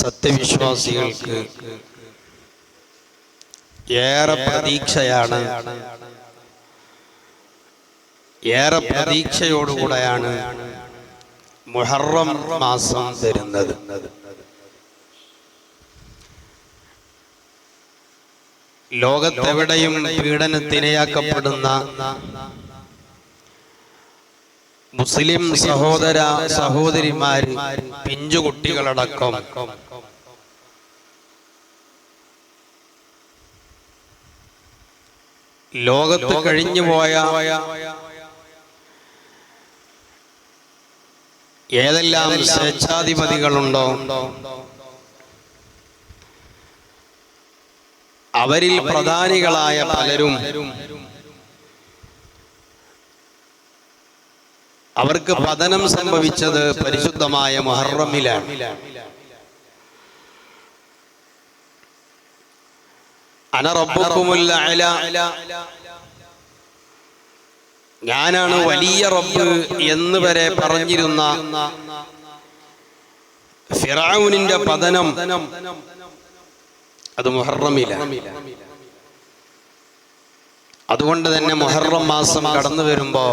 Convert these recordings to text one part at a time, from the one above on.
സത്യവിശ്വാസികൾക്ക് ഏറെ പ്രതീക്ഷയാണ്. ഏറെ പ്രതീക്ഷയോടുകൂടെയാണ് മുഹറം മാസം തരുന്നത് ലോകത്തെവിടെയും പീഡനത്തിനയാക്കപ്പെടുന്ന മുസ്ലിം സഹോദര സഹോദരിമാര് പിഞ്ചുകുട്ടികളടക്കം ലോകത്ത് കഴിഞ്ഞുപോയ ഏതെല്ലാം സ്വേച്ഛാധിപതികളുണ്ടോ? അവരിൽ പ്രധാനികളായ പലരും അവർക്ക് പതനം സംഭവിച്ചത് പരിശുദ്ധമായ മുഹറമിലാണ്. അനറബുക്കുമുല്ല ഞാനാണ് വലിയ റബ്ബ് എന്ന് വരെ പറഞ്ഞിരുന്ന ഫിറാവുനിന്റെ പതനം അത് മുഹറമില്ല. അതുകൊണ്ട് തന്നെ മുഹറം മാസം കടന്നു വരുമ്പോ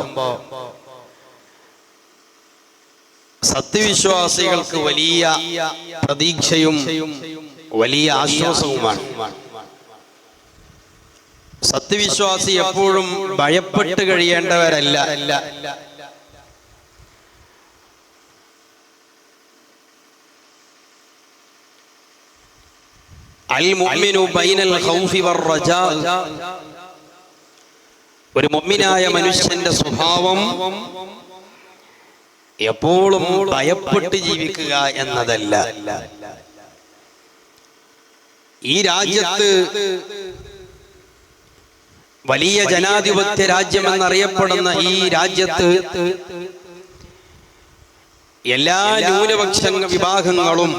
സത്യവിശ്വാസികൾക്ക് വലിയ പ്രതീക്ഷയും വലിയ ആശ്വാസവുമാണ്. സത്യവിശ്വാസി എപ്പോഴും ഭയപ്പെട്ട് കഴിയേണ്ടവരല്ല. ഒരു മുഅ്മിനായ മനുഷ്യന്റെ സ്വഭാവം എപ്പോഴും ഭയപ്പെട്ട് ജീവിക്കുക എന്നതല്ല. ഈ രാജ്യത്ത് വലിയ ജനാധിപത്യ രാജ്യം എന്നറിയപ്പെടുന്ന ഈ രാജ്യത്ത് എല്ലാ ന്യൂനപക്ഷ വിഭാഗങ്ങളും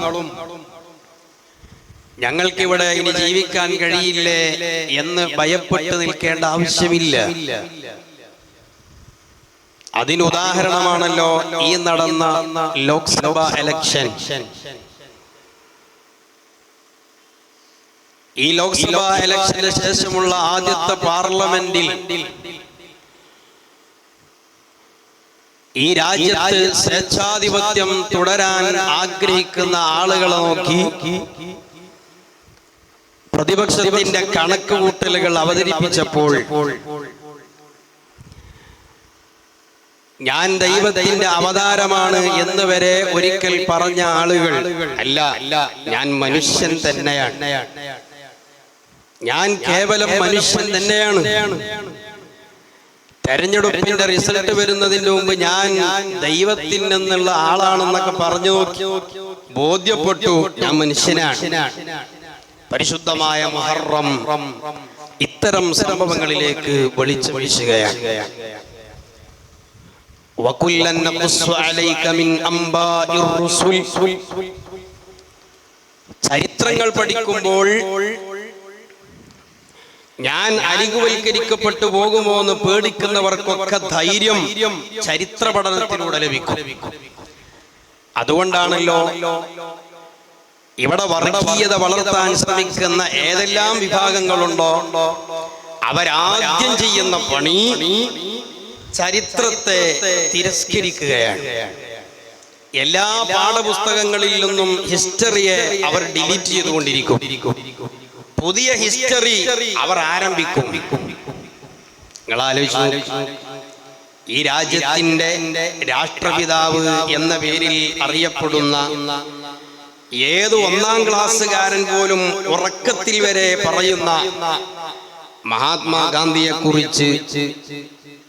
ഞങ്ങൾക്കിവിടെ ഇനി ജീവിക്കാൻ കഴിയില്ലേ എന്ന് ഭയപ്പെട്ട് നിൽക്കേണ്ട ആവശ്യമില്ല. അതിനുദാഹരണമാണല്ലോ ഈ നടന്ന ലോക്സഭാ എലക്ഷൻ ഈ ലോക്സഭാ ഇലക്ഷന് ശേഷമുള്ള ആദ്യത്തെ പാർലമെന്റിൽ ഈ രാജ്യത്ത് സ്വേച്ഛാധിപത്യം തുടരാൻ ആഗ്രഹിക്കുന്ന ആളുകളെ നോക്കി പ്രതിപക്ഷത്തിന്റെ കണക്കുകൂട്ടലുകൾ അവതരിപ്പിച്ചപ്പോൾ ഞാൻ ദൈവത്തിന്റെ അവതാരമാണ് എന്ന് വരെ ഒരിക്കൽ പറഞ്ഞ ആളുകൾ അല്ല അല്ല ഞാൻ മനുഷ്യൻ തന്നെയാണ്. ഞാൻ കേവലം മനുഷ്യൻ തന്നെയാണ്. തെരഞ്ഞെടുപ്പിന്റെ റിസൾട്ട് വരുന്നതിന്റെ മുമ്പ് ഞാൻ ദൈവത്തിൽ നിന്നുള്ള ആളാണെന്നൊക്കെ പറഞ്ഞു നോക്കി. ബോധ്യപ്പെട്ടു ഞാൻ മനുഷ്യനാണ്. പരിശുദ്ധമായ മഹറം ഇത്തരം സംഭവങ്ങളിലേക്ക് വിളിച്ചു വീശുകയാണ്. ചരിത്രങ്ങൾ പഠിക്കുമ്പോൾ ഞാൻ അരികുവൽക്കരിക്കപ്പെട്ടു പോകുമോ എന്ന് പേടിക്കുന്നവർക്കൊക്കെ ധൈര്യം ചരിത്ര പഠനത്തിലൂടെ ലഭിക്കും. അതുകൊണ്ടാണല്ലോ ഇവിടെ വർഗീയത വളർത്താൻ ശ്രമിക്കുന്ന ഏതെല്ലാം വിഭാഗങ്ങളുണ്ടോ അവരാദ്യം ചെയ്യുന്ന പണി ചരിത്രത്തെ തിരസ്കരിക്കുകയാണ്. എല്ലാ പാഠപുസ്തകങ്ങളിൽ നിന്നും ഹിസ്റ്ററിയെ അവർ ഡിലീറ്റ് ചെയ്തുകൊണ്ടിരിക്കും. പുതിയ ഹിസ്റ്ററി അവർ ആരംഭിക്കും. നിങ്ങൾ ആലോചിച്ചു ഈ രാജ്യത്തിന്റെ രാഷ്ട്രപിതാവ് എന്ന പേരിൽ അറിയപ്പെടുന്ന ഏത് ഒന്നാം ക്ലാസ്സുകാരൻ പോലും ഉറക്കത്തിൽ വരെ പറയുന്ന മഹാത്മാഗാന്ധിയെ കുറിച്ച്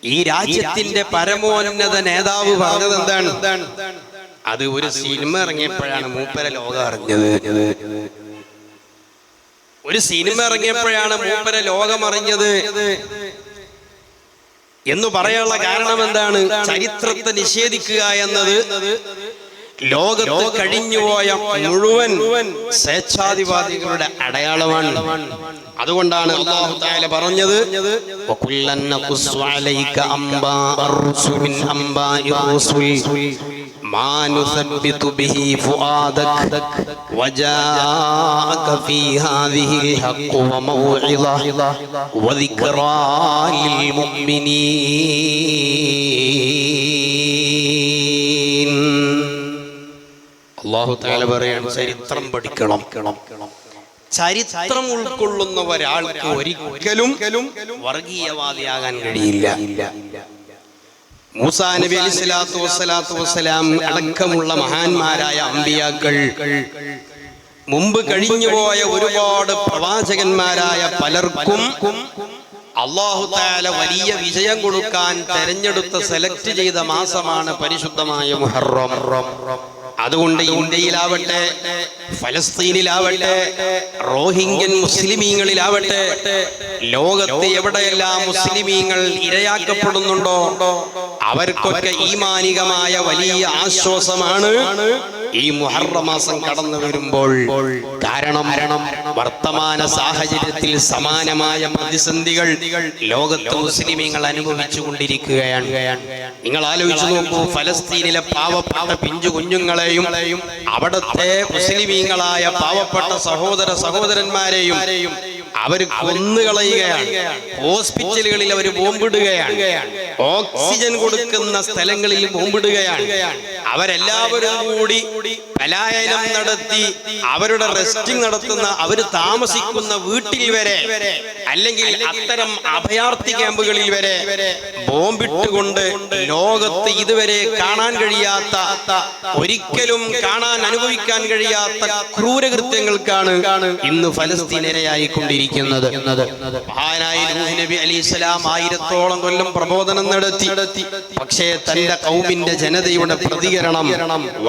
ഈ രാജ്യത്തിന്റെ പരമോന്നത നേതാവ് പറഞ്ഞത് എന്താണ്? അത് ഒരു സിനിമ ഇറങ്ങിയപ്പോഴാണ് മൂപ്പര ലോകം അറിഞ്ഞത്. ഒരു സിനിമ ഇറങ്ങിയപ്പോഴാണ് മൂപ്പരെ ലോകം അറിഞ്ഞത് എന്ന് പറയാനുള്ള കാരണം എന്താണ് ചരിത്രത്തെ നിഷേധിക്കുക എന്നത് ലോകത്ത് കഴിഞ്ഞുപോയ മുഴുവൻ സ്വേച്ഛാധിപാതികളുടെ അടയാളമാണ്. അതുകൊണ്ടാണ് പറഞ്ഞത് അംബാഇർ റുസുൽ. ما نثبت به فؤادك وجاءك في هذه الحق وموعظة وذكرى للمؤمنين അള്ളാഹു താല പറയാൻ ചരിത്രം പഠിക്കണം ചരിത്രം ഉൾക്കൊള്ളുന്ന ഒരാൾക്ക് ഒരിക്കലും വർഗീയവാദിയാകാൻ കഴിയില്ല മൂസാ നബി അലി സ്വലാത്തു വസ്സലാത്തു വസ്സലാം അടക്കമുള്ള മഹാന്മാരായ അമ്പിയാക്കൾ. മുമ്പ് കഴിഞ്ഞുപോയ ഒരുപാട് പ്രവാചകന്മാരായ പലർക്കും അള്ളാഹു താല വലിയ വിജയം കൊടുക്കാൻ തെരഞ്ഞെടുത്ത സെലക്ട് ചെയ്ത മാസമാണ് പരിശുദ്ധമായ മുഹറം. അതുകൊണ്ട് ഇന്ത്യയിലാവട്ടെ ഫലസ്തീനിലാവട്ടെ റോഹിംഗ്യൻ മുസ്ലിമീങ്ങളിലാവട്ടെ ലോകത്ത് എവിടെയെല്ലാം മുസ്ലിമീങ്ങൾ ഇരയാക്കപ്പെടുന്നുണ്ടോ അവർക്കൊക്കെ ഈമാനികമായ വലിയ ആശ്വാസമാണ്. ഈ മുഹറമാസം കടന്നു വരുമ്പോൾ കാരണം വർത്തമാന സാഹചര്യത്തിൽ സമാനമായ പ്രതിസന്ധികൾ ലോകത്ത് മുസ്ലിമീങ്ങൾ അനുഭവിച്ചു കൊണ്ടിരിക്കുകയാണ്. നിങ്ങൾ ആലോചിച്ചു നോക്കൂ ഫലസ്തീനിലെ പാവപ്പെട്ട പിഞ്ചു കുഞ്ഞുങ്ങളെയും അവിടത്തെ മുസ്ലിമീങ്ങളായ പാവപ്പെട്ട സഹോദര സഹോദരന്മാരെയും അവർ കൊന്നുകളയുകയാണ്. ഹോസ്പിറ്റലുകളിൽ അവർ ബോംബിടുകയാണ്. ഓക്സിജൻ കൊടുക്കുന്ന സ്ഥലങ്ങളിൽ ബോംബിടുകയാണ്. അവരെല്ലാവരും കൂടി പലായനം നടത്തി അവരുടെ റെസ്റ്റിംഗ് നടത്തുന്ന അവർ താമസിക്കുന്ന വീട്ടിൽ വരെ അല്ലെങ്കിൽ അത്തരം അഭയാർത്ഥി ക്യാമ്പുകളിൽ വരെ ബോംബിട്ടുകൊണ്ട് ലോകത്ത് ഇതുവരെ കാണാൻ കഴിയാത്ത ഒരിക്കലും കാണാൻ അനുഭവിക്കാൻ കഴിയാത്ത ക്രൂരകൃത്യങ്ങൾക്കാണ് ഇന്ന് ഫലസ്തീനരയായിക്കൊണ്ടിരിക്കുന്നത് നബി അലി ഇസ്ലാം ആയിരത്തോളം കൊല്ലം പ്രബോധനം നടത്തി. പക്ഷേ തന്റെ കൗമിന്റെ ജനതയുടെ പ്രതികരണം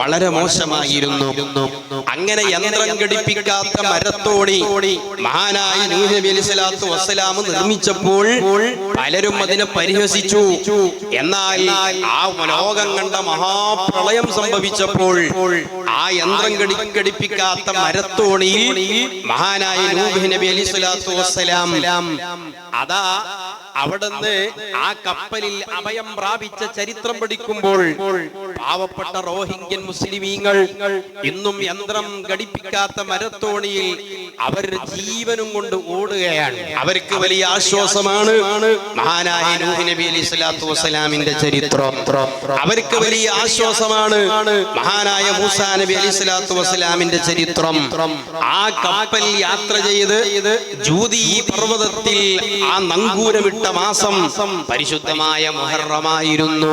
വളരെ മോശമായിരുന്നു. അങ്ങനെ യന്ത്രം ഘടിപ്പിക്കാത്ത മരത്തോടി മഹാനായ നൂഹ് നബി അലി സ്വലാത്തു വസ്സലാം നിർമ്മിച്ചപ്പോൾ പലരും അതിനെ പരിഹസിച്ചു. എന്നാൽ ആ ലോകം കണ്ട മഹാപ്രളയം സംഭവിച്ചപ്പോൾ ആ യന്ത്രം ഘടി ഘടിപ്പിക്കാത്ത മരത്തോണിയിൽ മഹാനായ നൂഹ് നബി അലി സ്വലാത്തു വസ്സലാം. അതാ അവിടുന്ന് ആ കപ്പലിൽ അഭയം പ്രാപിച്ച ചരിത്രം പഠിക്കുമ്പോൾ പാവപ്പെട്ട റോഹിംഗ്യൻ മുസ്ലിമീങ്ങൾ ഇന്നും യന്ത്രം ഘടിപ്പിക്കാത്ത മരത്തോണിയിൽ അവർ ജീവനും കൊണ്ട് ഓടുകയാണ്. അവർക്ക് വലിയ ആശ്വാസമാണ്. മഹാനായ നൂഹ് നബി അലി സ്വലാത്തു വസ്സലാമിന്റെ ചരിത്രം. അവർക്ക് വലിയ ആശ്വാസമാണ്. മഹാനായ മൂസാ നബി അലി സ്വലാത്തു വസ്സലാമിന്റെ ചരിത്രം. ആ കപ്പൽ യാത്ര ചെയ്ത് ജൂതി പർവതത്തിൽ ആ നങ്കൂരമിട്ട മാസം പരിശുദ്ധമായ മുഹറമായിരുന്നു.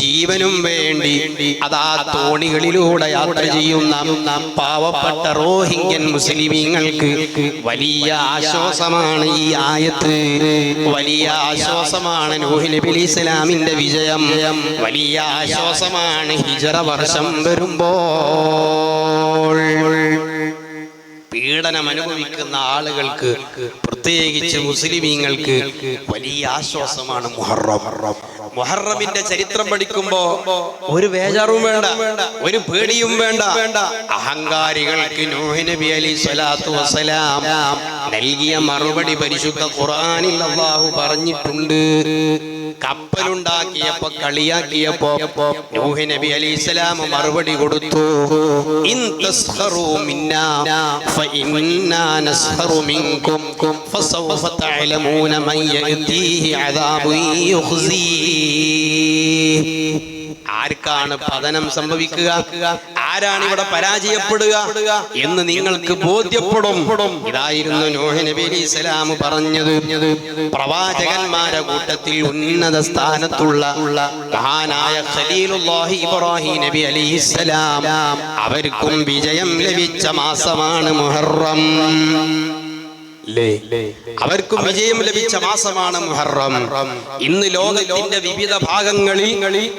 ജീവനും വേണ്ടി അതാ തോണികളിലൂടെ യാത്ര ചെയ്യുന്ന പാവപ്പെട്ട റോഹിംഗ്യൻ മുസ്ലിം മുസ്ലിമീങ്ങൾക്ക് വലിയ ആശ്വാസമാണ് ഈ ആയത്ത്. വലിയ ആശ്വാസമാണ് നൂഹ് നബി അലൈഹി ഇസ്ലാമിന്റെ വിജയം. വലിയ ആശ്വാസമാണ് ഹിജറ വർഷം വരുമ്പോൾ. പീഡനം അനുഭവിക്കുന്ന ആളുകൾക്ക് പ്രത്യേകിച്ച് മുസ്ലിമീങ്ങൾക്ക് വലിയ ആശ്വാസമാണ് മുഹറം. മുഹറമിന്റെ ചരിത്രം പഠിക്കുമ്പോ ഒരു വേജാറും വേണ്ട ഒരു പേടിയും വേണ്ട. അഹങ്കാരികൾക്ക് നൂഹ് നബി അലി സ്വലാത്തു വസ്സലാം നൽകിയ മറുപടി പരിശുദ്ധ ഖുർആനിൽ അള്ളാഹു പറഞ്ഞിട്ടുണ്ട്. കപ്പലുണ്ടാക്കിയപ്പോ കളിയാക്കിയപ്പോ നൂഹ് നബി അലി ഇസ്ലാം മറുപടി കൊടുത്തു. ഇൻ തസ്ഖറു മിന്നാ وإنا نسخر منكم فسوف تعلمون من يأتيه عذاب يخزيه. ആർക്കാണ് പതനം സംഭവിക്കുക? ആരാണ് ഇവിടെ പരാജയപ്പെടുക? എന്ന് നിങ്ങൾക്ക് ബോധ്യപ്പെടും. ഇതായിരുന്നു നോഹ് നബി അലൈഹി സ്വലാം പറഞ്ഞത്. പ്രവാചകന്മാരെ കൂട്ടത്തിൽ ഉന്നത സ്ഥാനത്തുള്ള മഹാനായ ഖലീലുല്ലാഹി ഇബ്രാഹിം നബി അലൈഹി സ്വലാം അവർക്കും വിജയം ലഭിച്ച മാസമാണ് മുഹറം. അവർക്കും വിജയം ലഭിച്ച മാസമാണ് മുഹറം. ഇന്ന് ലോകത്തിന്റെ വിവിധ ഭാഗങ്ങളിൽ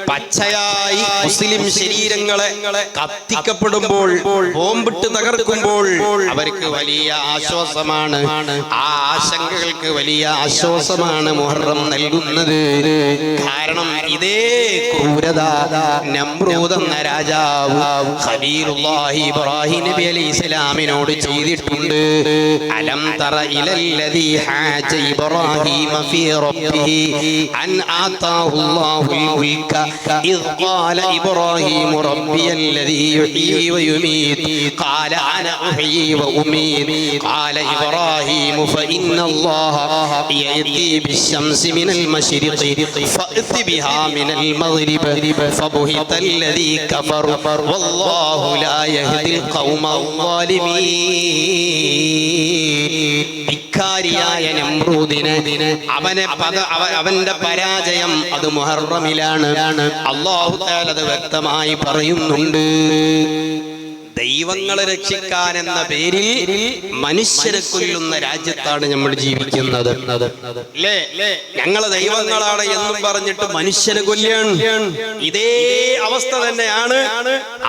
പച്ചയായി മുസ്ലിം ശരീരങ്ങളെ കത്തിക്കപ്പെടുമ്പോൾ ബോംബിട്ട് തകർക്കുമ്പോൾ അവർക്ക് വലിയ ആശ്വാസമാണ്. ആ ആശങ്കകൾക്ക് വലിയ ആശ്വാസമാണ് മുഹറം നൽകുന്നത്. കാരണം ഇതേ ക്രൂരത നമ്രൂദ് എന്ന രാജാവ് ഇബ്രാഹിം നബി അലൈഹി ഇസ്ലാമിനോട് ചെയ്തിട്ടുണ്ട്. അലം തറ إلى الذي حاج إبراهيم في ربه أن آتاه الله الملك إذ قال إبراهيم ربي الذي يحيي ويميت قال أنا أحيي وأميت قال إبراهيم فإن الله يأتي بالشمس من المشرق فأت بها من المغرب فبهت الذي كفر والله لا يهدي القوم الظالمين ധിക്കാരിയായ നമ്രൂദിന് അവനെ അവന്റെ പരാജയം അത് മുഹറമിലാണ്. അള്ളാഹു അത് വ്യക്തമായി പറയുന്നുണ്ട്. ദൈവങ്ങളെ രക്ഷിക്കാൻ എന്ന പേരിൽ മനുഷ്യരെ കൊല്ലുന്ന രാജ്യത്താണ് നമ്മൾ ജീവിക്കുന്നത്. ഞങ്ങളെ ദൈവങ്ങളാണ് എന്നും പറഞ്ഞിട്ട് മനുഷ്യരെ കൊല്ലാണ് ഇതേ അവസ്ഥ തന്നെയാണ്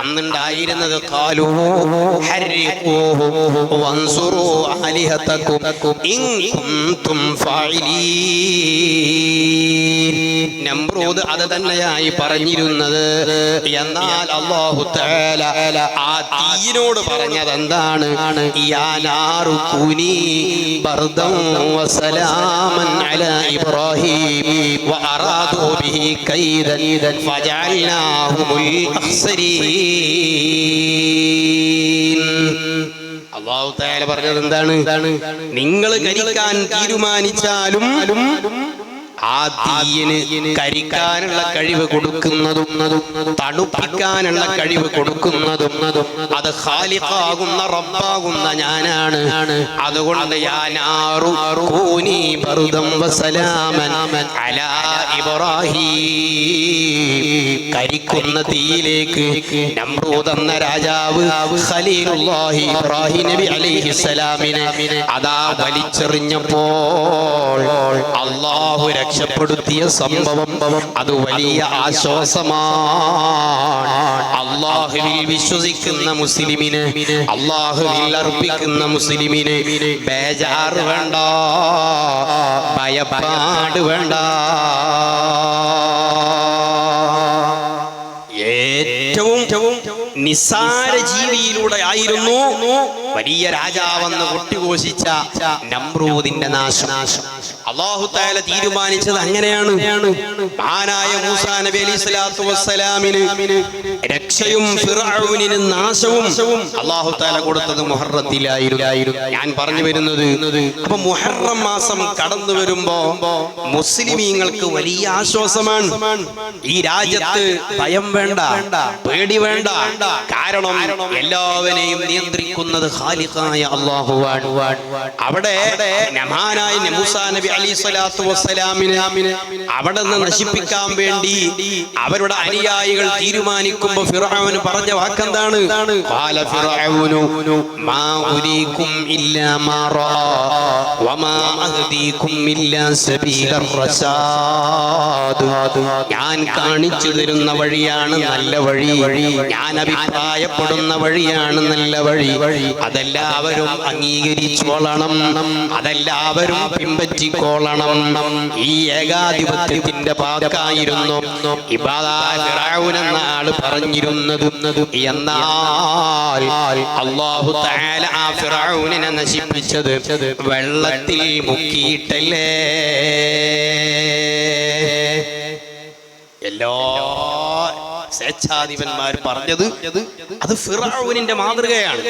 അന്നുണ്ടായിരുന്നത്. നമ്രൂദ് അത് തന്നെയായി പറഞ്ഞിരുന്നത്. എന്നാൽ അള്ളാഹു ആ തീയിനോട് പറഞ്ഞത് എന്താണ് അള്ളാഹു താല പറഞ്ഞത് എന്താണ് നിങ്ങൾ കരിക്കാൻ തീരുമാനിച്ചാലും ആ തീയിന് കരിക്കാനുള്ള കഴിവ് കൊടുക്കുന്നതും തണുപ്പിക്കാനുള്ള കഴിവ് കൊടുക്കുന്നതും അത് ഹാലിഫാകുന്ന റബ്ബാകുന്ന ഞാനാണ്. അതുകൊണ്ട് കരിക്കുന്ന തീയിലേക്ക് നമ്രൂദ് രാജാവ് ഇബ്രാഹിം നബി അതാ വലിച്ചെറിഞ്ഞപ്പോൾ അള്ളാഹു രക്ഷപ്പെടുത്തിയ സംഭവം അത് വലിയ ആശ്വാസമാണ്. അള്ളാഹുവിൽ വിശ്വസിക്കുന്ന മുസ്ലിമിന് അള്ളാഹുവിൽ അർപ്പിക്കുന്ന മുസ്ലിമിന് ബേജാറ് വേണ്ട ഭയപ്പാട് വേണ്ട. നിസ്സാര ജീവിയിലൂടെ ആയിരുന്നു വലിയ രാജാവെന്ന് കൊട്ടിഘോഷിച്ച നമ്രൂദിന്റെ നാശം. അള്ളാഹു താല തീരുമാനിച്ചത് അങ്ങനെയാണ്. മഹാനായ മൂസാ നബി അലി സ്വലാത്തു വസ്സലാമിന് രക്ഷയും നാശവും അള്ളാഹു താല കൊടുത്തത് മുഹറത്തിലായിരുന്നു. ഞാൻ പറഞ്ഞു വരുന്നത് അപ്പൊ മുഹറം മാസം കടന്നു വരുമ്പോ മുസ്ലിമീങ്ങൾക്ക് വലിയ ആശ്വാസമാണ്. ഈ രാജ്യത്ത് ഭയം വേണ്ട. പേടി വേണ്ട. കാരണം എല്ലാവരെയും നിയന്ത്രിക്കുന്നത് ഖാലിഖായ അള്ളാഹുവാണ്. അവിടെ നമാനായ മൂസാ നബി അലി സ്വലാത്തു വസ്സലാമിനെ അവിടെ നിന്ന് നശിപ്പിക്കാൻ വേണ്ടി അവരുടെ അനുയായികൾ തീരുമാനിക്കുമ്പോ ഫിറഔന് പറഞ്ഞ വാക്കെന്താണ് മാ ഉരീകും ഇല്ലാ മാ റആ വമാ അഹ്ദീകും ഇല്ലാ സബീലർ റശാദ് ഞാൻ കാണിച്ചു തരുന്ന വഴിയാണ് നല്ല വഴി. ഞാൻ അഭിപ്രായപ്പെടുന്ന വഴിയാണ് നല്ല വഴി. അതെല്ലാവരും അംഗീകരിച്ചോളണം. അതെല്ലാവരും പിൻപറ്റിക്കോളണം. ഈ ഏകാധിപത്യത്തിന്റെ പാതക്കായിരുന്നു ആൾ പറഞ്ഞിരുന്നത്. എന്നാൽ ആ നശിപ്പിച്ചത് വെള്ളത്തിൽ മുക്കിയിട്ടല്ലേ? എല്ലാ സ്വേച്ഛാധിപന്മാർ പറഞ്ഞത് അത് ഫിറാവുവിന്റെ മാതൃകയാണ്.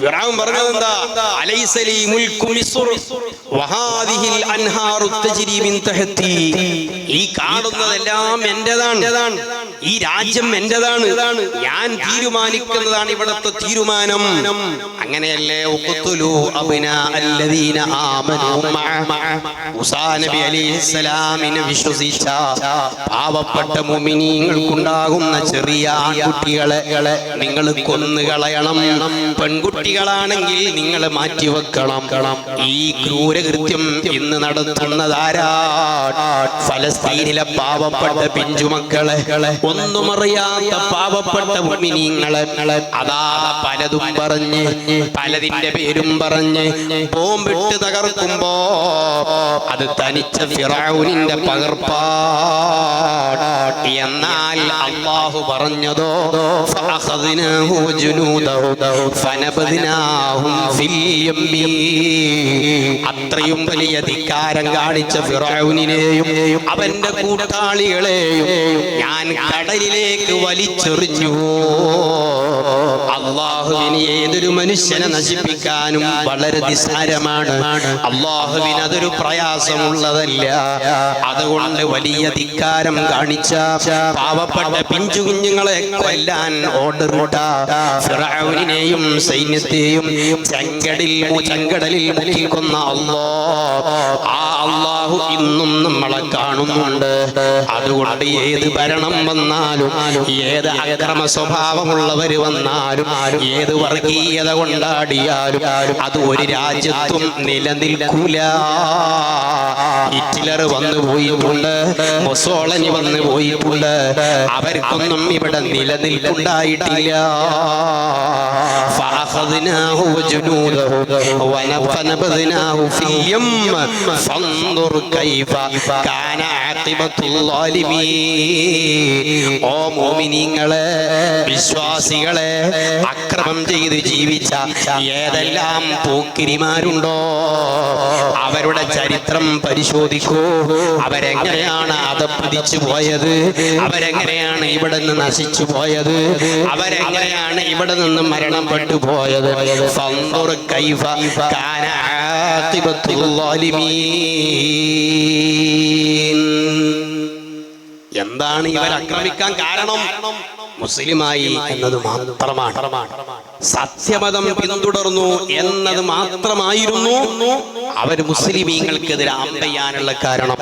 ഫിറാവും പറഞ്ഞത് എന്താ? അലൈസലി മിസ്ർ വഹാദിഹിൽ അൻഹാറു തജ്രി തഹത്തി ഈ കാണുന്നതെല്ലാം എന്റേതാണ്. ഈ രാജ്യം എന്റേതാണ്. ഞാൻ തീരുമാനിക്കുന്നതാണ് ഇവിടുത്തെ തീരുമാനം. അങ്ങനെയല്ലേ? നബി അലൈഹിസ്സലാമിനെ വിശ്വസിച്ച പാവപ്പെട്ട മുഅ്മിനീങ്ങൾക്കുണ്ടാകുന്ന ചെറിയ ആൺകുട്ടികളെ നിങ്ങൾ കൊന്നുകളയണം പെൺകുട്ടികളാണെങ്കിൽ നിങ്ങൾ മാറ്റിവെക്കണം. ഈ ക്രൂരകൃത്യം ഇന്ന് നടത്തുന്നതാരാ ഫലസ്തീനിലെ പാവപ്പെട്ട പിഞ്ചുമക്കളെ. ഒന്നും അറിയാത്ത പാവപ്പെട്ട മുഅ്മിനീങ്ങളെ അതാ പലതും പറഞ്ഞ് പലതിന്റെ പേരും പറഞ്ഞ് ബോംബിട്ട് തകർക്കുമ്പോ അത് തനിച്ച ഫിറാവുനിന്റെ പകർപ്പാ. എന്നാൽ അള്ളാഹു പറഞ്ഞതോ അത്രയും വലിയ ധിക്കാരം കാണിച്ച ഫിറൗനിനെയും അവന്റെ കൂട്ടാളികളെയും ഞാൻ കടലിലേക്ക് വലിച്ചെറിഞ്ഞു. അള്ളാഹുവിന് ഏതൊരു മനുഷ്യനെ നശിപ്പിക്കാനും വളരെ നിസ്സാരമാണ്. അള്ളാഹുവിന് അതൊരു പ്രയാസമുള്ളതല്ല. അതുകൊണ്ട് വലിയ ധിക്കാരം കാണിച്ച പാവപ്പെട്ട പിഞ്ചു കുഞ്ഞുങ്ങളെ കൊല്ലാൻ ഓർഡർ ഇട്ട. ഫിറഔനിനെയും സൈന്യത്തെയും ചെങ്കടിൽ ചെങ്കടലിൽ മുക്കിക്കൊന്ന അള്ളാ. ആ അള്ളാഹു ഇന്നും നമ്മളെ കാണുന്നുണ്ട് അതുകൊണ്ട് ഏത് ഭരണം വന്നാലും ഏത് അക്രമ സ്വഭാവമുള്ളവർ വന്നാലും ഏത് വർഗീയത കൊണ്ടാടിയാലും അത് ഒരു രാജ്യത്തും നിലനിൽക്കൂല ഹിറ്റ്ലർ വന്നു പോയിട്ടുണ്ട് മൊസോളനി വന്നു പോയിട്ടുണ്ട് അവർക്കൊന്നും ഇവിടെ നിലനിൽക്കുണ്ടായിട്ടില്ല فأخذناه وجنوده ونبذناه في اليم فانظر كيف كان عاقبة الظالمين؟ ഓ മോമിനിങ്ങളെ വിശ്വാസികളെ അക്രമം ചെയ്ത് ജീവിച്ച ഏതെല്ലാം പോക്കിരിമാരുണ്ടോ? അവരുടെ ചരിത്രം പരിശോധിക്കൂ. അവരെങ്ങനെയാണ് അതപ്പതിച്ചു പോയത്? അവരെങ്ങനെയാണ് ഇവിടെ നിന്ന് നശിച്ചു പോയത്? അവരെങ്ങനെയാണ് ഇവിടെ നിന്ന് മരണപ്പെട്ടു പോയത്? കൈഫ കാന എന്താണ് ഇവർ ആക്രമിക്കാൻ കാരണം? മുസ്ലിമായി എന്നത് മാത്രമാണ്. സത്യമതം പിന്തുടർന്നു എന്നത് മാത്രമായിരുന്നു അവർ മുസ്ലിമീങ്ങൾക്കെതിരെ അമ്പയ്യാനുള്ള കാരണം.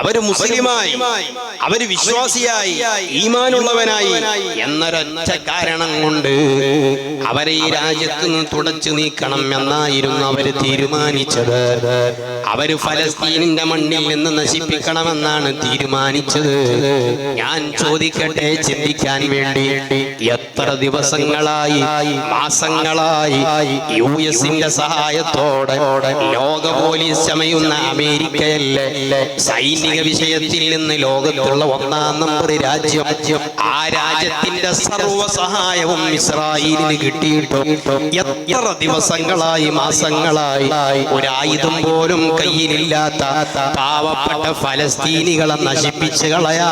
അവർ മുസ്ലിമായി അവർ വിശ്വാസിയായി ഈമാനുള്ളവനായി എന്നൊരൊറ്റ കാരണം കൊണ്ട് അവരെ ഈ രാജ്യത്ത് നിന്ന് തുടച്ചു നീക്കണം എന്നായിരുന്നു അവർ തീരുമാനിച്ചത്. അവർ ഫലസ്തീനിന്റെ മണ്ണിൽ നിന്ന് നശിപ്പിക്കണമെന്നാണ് തീരുമാനിച്ചത്. ഞാൻ ചോദിക്കട്ടെ ചിന്തിക്കാൻ വേണ്ടി എത്ര ദിവസങ്ങളായി മാസങ്ങളായി യു എസിന്റെ സഹായത്തോടെ ലോക പോലീസ് ചമയുന്ന അമേരിക്കയല്ലേ? സൈനിക വിഷയത്തിൽ നിന്ന് ലോകത്തുള്ള ഒന്നാം നമ്പർ രാജ്യം ആ രാജ്യത്തിന്റെ സർവ സഹായവും ഇസ്രായേലിന് കിട്ടിയിട്ടും എത്ര ദിവസങ്ങളായി മാസങ്ങളായി ഒരായുധം പോലും കയ്യിലില്ലാത്ത പാവപ്പെട്ട ഫലസ്തീനികളെ നശിപ്പിച്ചു കളയാ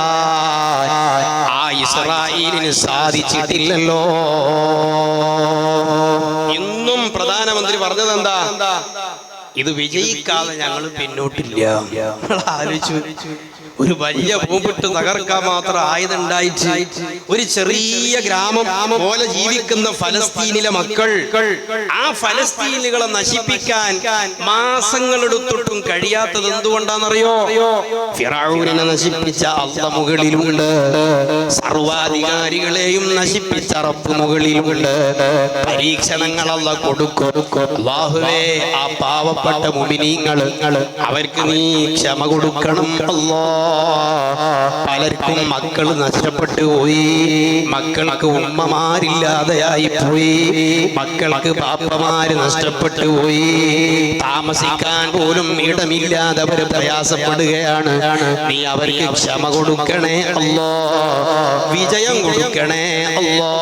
ആ ഇസ്രായേലിന് സാധിച്ചിട്ടില്ലല്ലോ. ഇന്നും പ്രധാനമന്ത്രി പറഞ്ഞത് എന്താ ഇത് വിജയിക്കാതെ ഞങ്ങൾ പിന്നോട്ടില്ല. ആലോചിച്ചു ഒരു വലിയ പൂമ്പിട്ട് തകർക്കാൻ മാത്രം ആയുധണ്ടായിട്ട് ഒരു ചെറിയ ഗ്രാമം പോലെ ജീവിക്കുന്ന ഫലസ്തീനിലെ മക്കൾ ആ ഫലസ്തീനുകളെ നശിപ്പിക്കാൻ മാസങ്ങളെടുത്തിട്ടും കഴിയാത്തത് എന്തുകൊണ്ടാണെന്നറിയോ? ഫിറാവൂരിനെ നശിപ്പിച്ച അള്ള മുകളിലുണ്ട്. സർവാധികാരികളെയും നശിപ്പിച്ച റപ്പ് മുകളിലുണ്ട്. പരീക്ഷണങ്ങളല്ല കൊടുക്കും. അള്ളാഹുവേ ആ പാവപ്പെട്ട മുമിനീങ്ങൾ അവർക്ക് നീ ക്ഷമ കൊടുക്കണം. അല്ലാ പലർക്കും മക്കൾ നഷ്ടപ്പെട്ടു പോയി. മക്കൾക്ക് ഉമ്മമാരില്ലാതെയായി പോയി. മക്കൾക്ക് പാപ്പമാര് നഷ്ടപ്പെട്ടു പോയി. താമസിക്കാൻ പോലും ഇടമില്ലാതെ അവർ പ്രയാസപ്പെടുകയാണ്. നീ അവർക്ക് ക്ഷമ കൊടുക്കണേ അല്ലോ. വിജയം കൊടുക്കണേ അല്ലോ.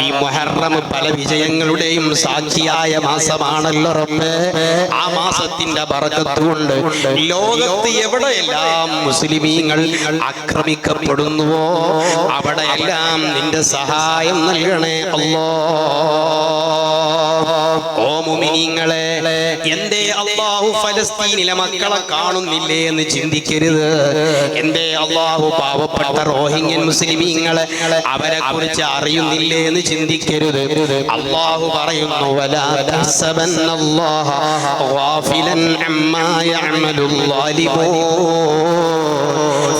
ഈ മുഹറം പല വിജയങ്ങളുടെയും സാക്ഷിയായ മാസമാണല്ലോ റബ്ബേ. ആ മാസത്തിന്റെ ബറക്കത്ത് കൊണ്ട് ലോകത്ത് എവിടെയെല്ലാം മുസ്ലിമീങ്ങൾ ആക്രമിക്കപ്പെടുന്നുവോ? അവിടെയെല്ലാം നിന്റെ സഹായം നൽകണേ അല്ലോ. ഓ മുമിനീങ്ങളെ എന്തേ അള്ളാഹു ഫലസ്തീനിലെ മക്കളെ കാണുന്നില്ലേ എന്ന് ചിന്തിക്കരുത്. എന്തേ അള്ളാഹു പാവപ്പെട്ട റോഹിംഗ്യൻ മുസ്ലിമീങ്ങളെ അവരെ കുറിച്ച് അറിയുന്നില്ലേ എന്ന് ചിന്തിക്കരുത്. അള്ളാഹു പറയുന്നു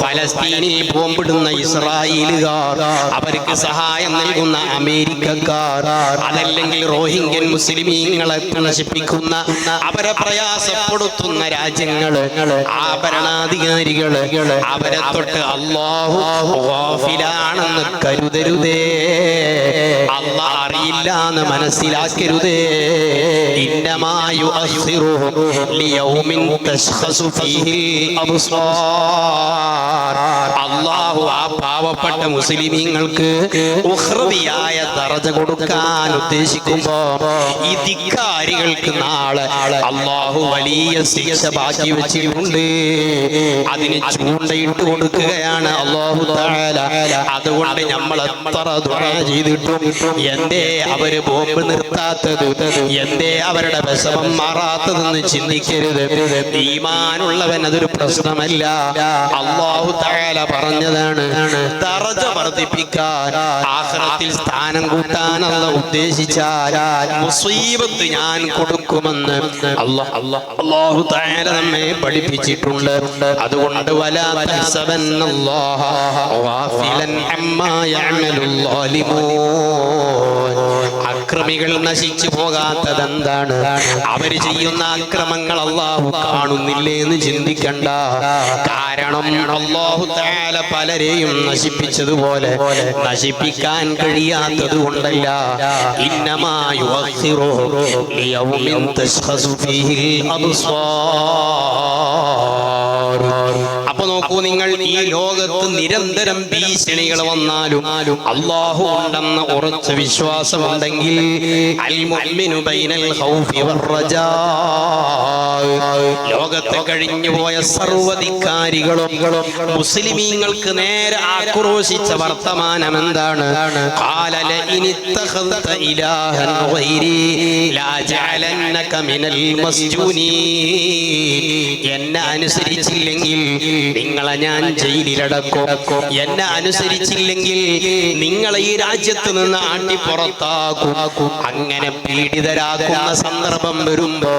ഫലസ്തീനിൽ ബോംബിടുന്ന ഇസ്രായേലുകാർ അവർക്ക് സഹായം നൽകുന്ന അമേരിക്കക്കാർ അതല്ലെങ്കിൽ റോഹിംഗ്യൻ മുസ്ലിമീങ്ങളെ നശിപ്പിക്കുന്ന അവരെ പ്രയാസപ്പെടുത്തുന്ന രാജ്യങ്ങൾ ആ ഭരണാധികാരികൾ അവരെ തൊട്ട് അള്ളാഹു ഗാഫിലാണെന്ന് കരുതരുതേ. അള്ളാ അറിയില്ല എന്ന് മനസ്സിലാക്കരുത്. ഇന്നമായു അസ്സിറുഹും ലിയൗമിൻ തശ്ഖസു ഫീഹിൽ അബ്സാർ. അള്ളാഹു ആ പാവപ്പെട്ട മുസ്ലിമീങ്ങൾക്ക് ഉഹ്റവിയായ ദർജ കൊടുക്കാൻ ഉദ്ദേശിക്കുമ്പോ ഈ ധിക്കാരികൾക്ക് നാളെ അള്ളാഹു വലിയ ശിക്ഷ ബാക്കി വെച്ചിട്ടുണ്ട്. അതിന് ചൂണ്ടയിട്ട് കൊടുക്കുകയാണ് അള്ളാഹു അതുകൊണ്ട് നമ്മൾ എത്ര ദുആ ചെയ്തിട്ടും എന്തേ അവർ ബോംബ് നിർത്താത്തത്? എന്തേ അവരുടെ വിഷമം മാറാത്തതെന്ന് ചിന്തിക്കരുത്. ഈമാനുള്ളവൻ അതൊരു പ്രശ്നമല്ല. അള്ളാഹു താല പറഞ്ഞതാണ് ദറജ വർദ്ധിപ്പിക്കാൻ ആഖിറത്തിൽ സ്ഥാനം കൂട്ടാനുള്ള ഉദ്ദേശിച്ചാൽ മുസീബത്ത് ഞാൻ കൊടുക്കുമെന്ന് അള്ളാഹു തആല നമ്മെ പഠിപ്പിച്ചിട്ടുണ്ട്. അതുകൊണ്ട് വലാ അക്രമികൾ നശിച്ചു പോകാത്തതെന്താണ്? അവർ ചെയ്യുന്ന അക്രമങ്ങൾ അള്ളാഹു കാണുന്നില്ലേ എന്ന് ചിന്തിക്കണ്ട. കാരണം അള്ളാഹു താല പലരെയും നശിപ്പിച്ചതുപോലെ നശിപ്പിക്കാൻ കഴിയാത്തത് കൊണ്ടല്ല. ഇന്നമായു അപ്പൊ നോക്കൂ നിങ്ങൾ ഈ ലോകത്ത് നിരന്തരം ഭീഷണികൾ വന്നാലും അള്ളാഹു ഉണ്ടെന്ന ഉറച്ച വിശ്വാസമുണ്ടെങ്കിൽ ലോകത്തെ കഴിഞ്ഞു പോയ സർവധികാരികളും മുസ്ലിമീങ്ങൾക്ക് നേരെ ആക്രോശിച്ച വർത്തമാനം എന്താണ്? എന്നെ അനുസരിച്ചില്ലെങ്കിൽ നിങ്ങളെ ഞാൻ ജയിലിലടക്കും. എന്നെ അനുസരിച്ചില്ലെങ്കിൽ നിങ്ങളെ ഈ രാജ്യത്ത് നിന്ന് ആട്ടി പുറത്താക്കും. അങ്ങനെ പീഡിതരാകുന്ന സന്ദർഭം വരുമ്പോ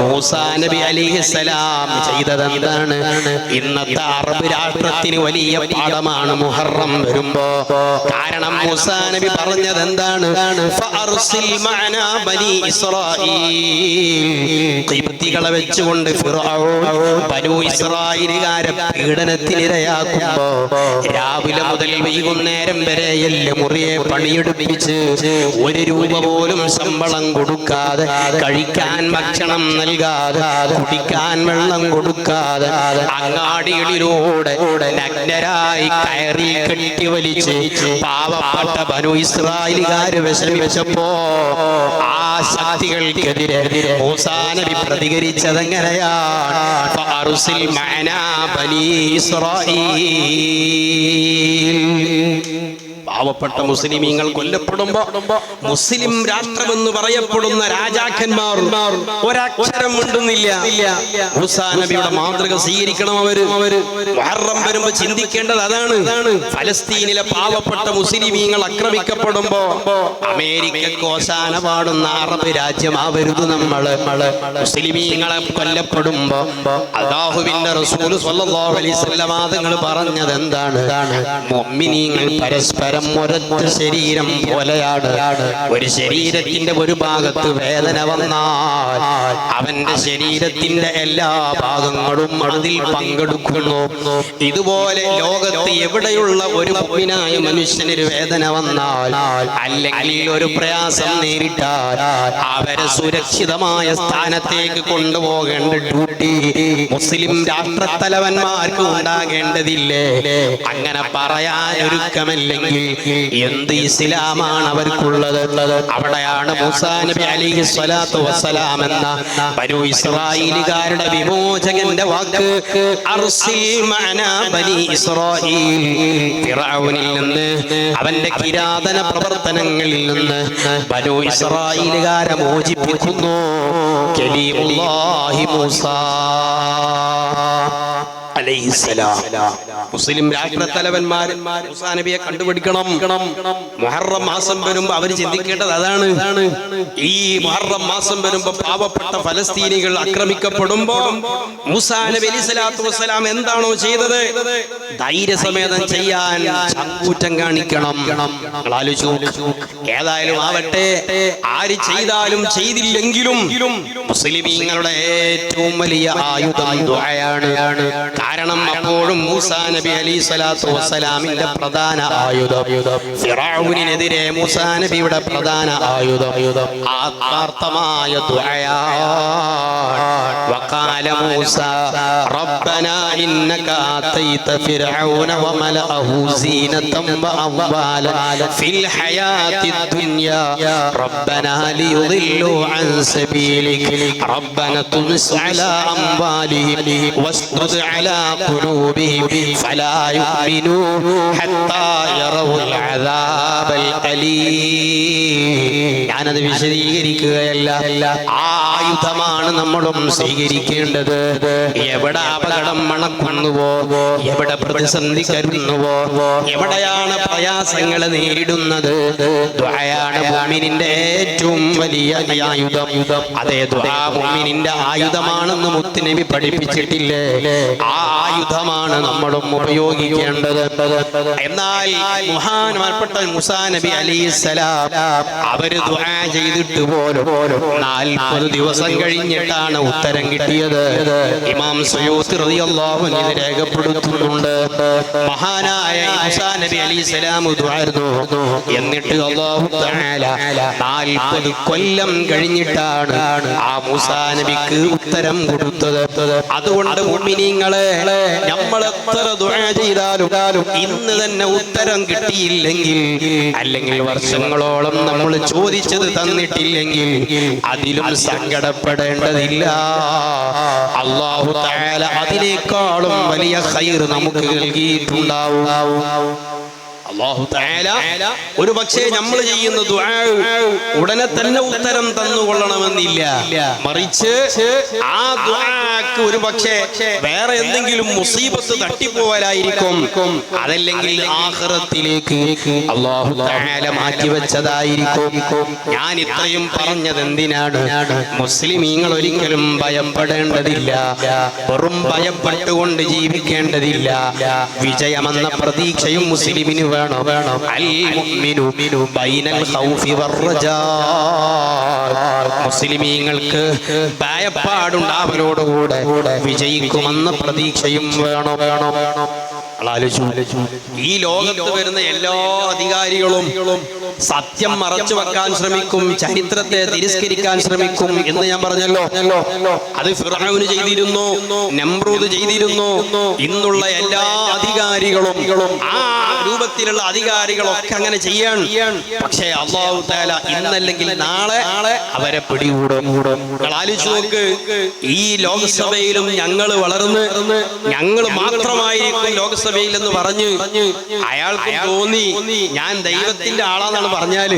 മൂസാ നബി അലിഹിസലാം ചെയ്തതെന്താണ്? ഇന്നത്തെ അറബ് രാഷ്ട്രത്തിന് വലിയ പാഠമാണ് മുഹറം വരുമ്പോ. കാരണം മൂസാ നബി പറഞ്ഞത് എന്താണ് ഖിബ്തികളെ വെച്ചുകൊണ്ട് ബനു ഇസ്രായേലുകാരെ പീഡനത്തിനിരയാക്കുമ്പോ രാവിലെ മുതൽ വൈകുന്നേരം വരെ എല്ലാം മുറിയെ പണിയെടുപ്പിച്ച് ഒരു രൂപ പോലും ശമ്പളം കൊടുക്കാതെ കഴിക്കാൻ ഭക്ഷണം നൽകാതെ കുടിക്കാൻ വെള്ളം കൊടുക്കാതെ അങ്ങാടികളിലൂടെ നഗ്നരായി കയറി കെട്ടിവലിച്ച് പാവപ്പെട്ട ബനു ഇസ്രായേലുകാര് വിഷമിച്ചപ്പോ ആ ശക്തികൾക്കെതിരെ മൂസാ നബി പ്രതികരിച്ചത് എങ്ങനെയാണ് പാവപ്പെട്ട മുസ്ലിമീങ്ങൾ കൊല്ലപ്പെടുമ്പോ മുസ്ലിം രാഷ്ട്രമെന്ന് പറയപ്പെടുന്ന രാജാക്കന്മാർ ഒരക്ഷരം മിണ്ടുന്നില്ല. നബിയുടെ മാതൃക സ്വീകരിക്കണം അവർ. മുഹറം വരുമ്പോ ചിന്തിക്കേണ്ടത് അതാണ്. ഫലസ്തീനിലെ പാവപ്പെട്ട മുസ്ലിമീങ്ങൾ ആക്രമിക്കപ്പെടുമ്പോ അമേരിക്ക ഓശാന പാടുന്ന അറബ് രാജ്യം രാജ്യമാവരുത് നമ്മൾ. മുസ്ലിമീങ്ങളെ കൊല്ലപ്പെടുമ്പോ അള്ളാഹുവിന്റെ റസൂൽ സ്വല്ലല്ലാഹു അലൈഹി വസല്ലം പറഞ്ഞത് എന്താണ് മുഅ്മിനീങ്ങൾ പരസ്പരം ഒരൊറ്റ ശരീരം പോലെയാണ്. ഒരു ശരീരത്തിന്റെ ഒരു ഭാഗത്ത് വേദന വന്നാൽ അവന്റെ ശരീരത്തിന്റെ എല്ലാ ഭാഗങ്ങളും അതിൽ പങ്കെടുക്കുന്നു. ഇതുപോലെ ലോകത്ത് എവിടെയുള്ള ഒരു മുഅ്മിനായ മനുഷ്യനൊരു വേദന വന്നാൽ അല്ലെങ്കിൽ ഒരു പ്രയാസം നേരിട്ടാൽ അവരെ സുരക്ഷിതമായ സ്ഥാനത്തേക്ക് കൊണ്ടുപോകേണ്ട ഡ്യൂട്ടി മുസ്ലിം രാഷ്ട്രത്തലവന്മാർക്ക് ഉണ്ടാകേണ്ടതില്ലേ? അങ്ങനെ പറയാൻ ഒരുക്കമല്ലെങ്കിൽ എന്ത് ഇസ്ലാമാണ് അവർക്കുള്ളത്? അവിടെയാണ് മൂസാ നബി അലിഹി സ്വലാത്തു വസ്സലാം എന്ന ബനു ഇസ്രായേലുകാരുടെ വിമോചകന്റെ വാക്ക്. ഫിറഔനിൽ നിന്ന് അവന്റെ കിരാതന പ്രവർത്തനങ്ങളിൽ നിന്ന് ബനു ഇസ്രായേലുകാരെ മോചിപ്പിക്കുന്നു. കലീമുല്ലാഹി മൂസ. മുസ്ലിം രാഷ്ട്രത്തലവന്മാർ നബിയെ കണ്ടുപിടിക്കണം. മുഹറം മാസം വരുമ്പോ അവർ ചിന്തിക്കേണ്ടത് അതാണ്. ഈ മുഹറം മാസം വരുമ്പോ പാവപ്പെട്ട ഫലസ്തീനികൾ ആക്രമിക്കപ്പെടുമ്പോ മൂസാ അലൈഹി സ്വലാത്തു വസ്സലാം എന്താണോ ചെയ്തത്? ധൈര്യസമേതം ചെയ്യാൻ ചങ്കൂറ്റം കാണിക്കണം. ഏതായാലും ആവട്ടെ. ആര് ചെയ്താലും ചെയ്തില്ലെങ്കിലും മുസ്ലിമീങ്ങളുടെ ഏറ്റവും വലിയ ആയുധം ദുആയാണ്. കാരണം അപ്പോഴും മൂസാ നബി അലി സ്വലാത്തു വസ്സലാമിന്റെ പ്രധാന ആയുധം ഫിറഔനിനെതിരെ മൂസാ നബിയുടെ പ്രധാന ആയുധം ആത്മാർത്ഥമായ ദുആയാണ് وقال موسى ربنا إنك آتيت فرعون وملأه زينة وأموالا في الحياة الدنيا ربنا ليضلوا عن سبيلك ربنا طمس على أموالهم واسدد على قلوبهم فلا يؤمنوا حتى يروا العذاب الأليم ഞാനത് വിശദീകരിക്കുകയല്ല ആ ആയുധമാണ് നമ്മളും സ്വീകരിക്കേണ്ടത് എവിടെ അപകടം മണക്കുന്നുവോ എവിടെ പ്രതിസന്ധി കരുന്നുവോ എവിടെയാണ് പ്രയാസങ്ങൾ നേരിടുന്നത് ദ്വയാണ് മുഅ്മിനിന്റെ ഏറ്റവും വലിയ ആയുധം അതേ ദ്വാ മുഅ്മിനിന്റെ ആയുധമാണെന്ന് മുത്തുനബി പഠിപ്പിച്ചിട്ടില്ലേ ആ ആയുധമാണ് നമ്മളും ഉപയോഗിക്കേണ്ടത് എന്നാൽ മഹാന്മാർപ്പെട്ട മുസാ നബി അലിസ്സലാം അവർ ദുആ ചെയ്തിട്ട് പോലും നാൽപ്പത് ദിവസം കഴിഞ്ഞിട്ടാണ് ഉത്തരം കിട്ടിയത്. ഇമാം സയൂത്ത് റളിയല്ലാഹു അൻഹു രേഖപ്പെടുത്തുന്നുണ്ട്. മഹാനായ മുസാ നബി അലിസ്സലാം ദുആയിരുന്നു എന്നിട്ട് അല്ലാഹു തആല നാൽപ്പത് കൊല്ലം കഴിഞ്ഞിട്ടാണ് ആ മുസാ നബിക്ക് ഉത്തരം കൊടുത്തത്. അതുകൊണ്ട് മുഅ്മിനീങ്ങളെ നമ്മൾ എത്ര ചെയ്താലും ഇന്ന് തന്നെ ഉത്തരം കിട്ടിയില്ലെങ്കിൽ അല്ലെങ്കിൽ വർഷങ്ങളോളം നമ്മൾ ചോദിച്ചത് തന്നിട്ടില്ലെങ്കിൽ അതിലും സങ്കടപ്പെടേണ്ടതില്ല. അള്ളാഹു അതിനേക്കാളും വലിയ ഹൈർ നമുക്ക് നൽകിയിട്ടുണ്ടാവും. ഒരു പക്ഷേ നമ്മൾ ചെയ്യുന്ന ഉടനെ തന്നെ ഉത്തരം തന്നുകൊള്ളണമെന്നില്ല. മറിച്ച് ആ ദുആക്ക് ഒരു പക്ഷേ വേറെ എന്തെങ്കിലും മുസീബത്ത് തട്ടിപ്പോവലായിരിക്കും. അതല്ലെങ്കിൽ ആഹ്റത്തിലേക്ക് അള്ളാഹു തആല മാറ്റി വെച്ചതായിരിക്കും ഞാൻ ഇത്രയും പറഞ്ഞത് എന്തിനാണ് മുസ്ലിമീങ്ങൾ ഒരിക്കലും ഭയപ്പെടേണ്ടതില്ല. വെറും ഭയപ്പെട്ടുകൊണ്ട് ജീവിക്കേണ്ടതില്ല. വിജയമെന്ന പ്രതീക്ഷയും മുസ്ലിമിന് വേണം. വേണം. മുസ്ലിമീങ്ങൾക്ക് ഭയപ്പാടുണ്ടാവലോടുകൂടെ വിജയിക്കുമെന്ന പ്രതീക്ഷയും വേണം. വേണം വേണോ ഈ ലോകത്ത് വരുന്ന എല്ലാ അധികാരികളും സത്യം മറച്ചു വെക്കാൻ ശ്രമിക്കും ചരിത്രത്തെ തിരസ്കരിക്കാൻ ശ്രമിക്കും എന്ന് ഞാൻ പറഞ്ഞല്ലോ. അത് ഫിറാവിന് ചെയ്തിരുന്നു നമ്രൂദ് ചെയ്തിരുന്നു. ഇന്നുള്ള എല്ലാ അധികാരികളും ആ രൂപത്തിലുള്ള അധികാരികളൊക്കെ അങ്ങനെ ചെയ്യാൻ. പക്ഷേ അള്ളാഹു താല ഇന്നല്ലെങ്കിൽ നാളെ അവരെ പിടികൂടും. ആലോചിച്ച് നോക്ക് ഈ ലോകസഭയിലും ഞങ്ങൾ വളർന്ന് ഞങ്ങൾ മാത്രമായിരിക്കും ലോകസഭയിൽ എന്ന് പറഞ്ഞ് അയാൾക്ക് തോന്നി ഞാൻ ദൈവത്തിന്റെ ആളാന്നാണ് പറഞ്ഞാൽ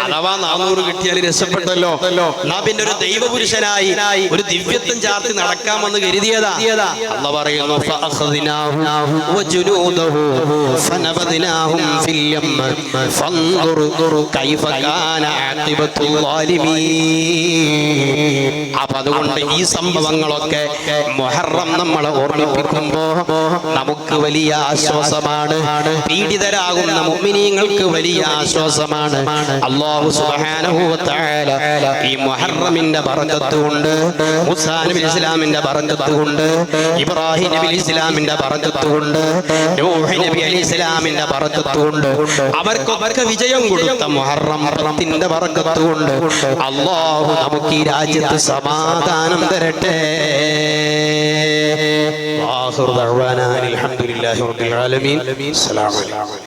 അഥവാ നാനൂറ് കിട്ടിയാൽ രക്ഷപ്പെട്ടല്ലോ എന്നാ പിന്നെ ഒരു ദൈവപുരുഷനായി ഒരു ദിവ്യത്വം ചാർത്തി നടക്കാമെന്ന് കരുതിയതാ. അപ്പൊ അതുകൊണ്ട് ഈ സംഭവങ്ങളൊക്കെ മൊഹറം നമ്മളെ ഓർമ്മിപ്പിക്കുമ്പോ നമുക്ക് വലിയ ആശ്വാസമാണ്. പീഡിതരാകുന്ന മുമിനീങ്ങൾക്ക് വലിയ ആശ്വാസം സുബ്ഹാനഹു വ തആല ഈ മുഹറമിന്റെ ബറക്കത്ത് കൊണ്ട് മൂസാ നബി ഇസ്ലാമിന്റെ ബറക്കത്ത് കൊണ്ട് ഇബ്രാഹിം നബി ഇസ്ലാമിന്റെ ബറക്കത്ത് കൊണ്ട് നബി അലി ഇസ്ലാമിന്റെ ബറക്കത്ത് കൊണ്ട് അവർക്കൊക്കെ വിജയം കൊടുത്ത മുഹറം പത്തിന്റെ ബറക്കത്ത് കൊണ്ട് അല്ലാഹു നമുക്ക് ഈ രാജ്യത്ത് സമാധാനം തരട്ടെ. ആഖിറു ദഅവാനാ അൽഹംദുലില്ലാഹി റബ്ബിൽ ആലമീൻ. അസ്സലാമു അലൈക്കും.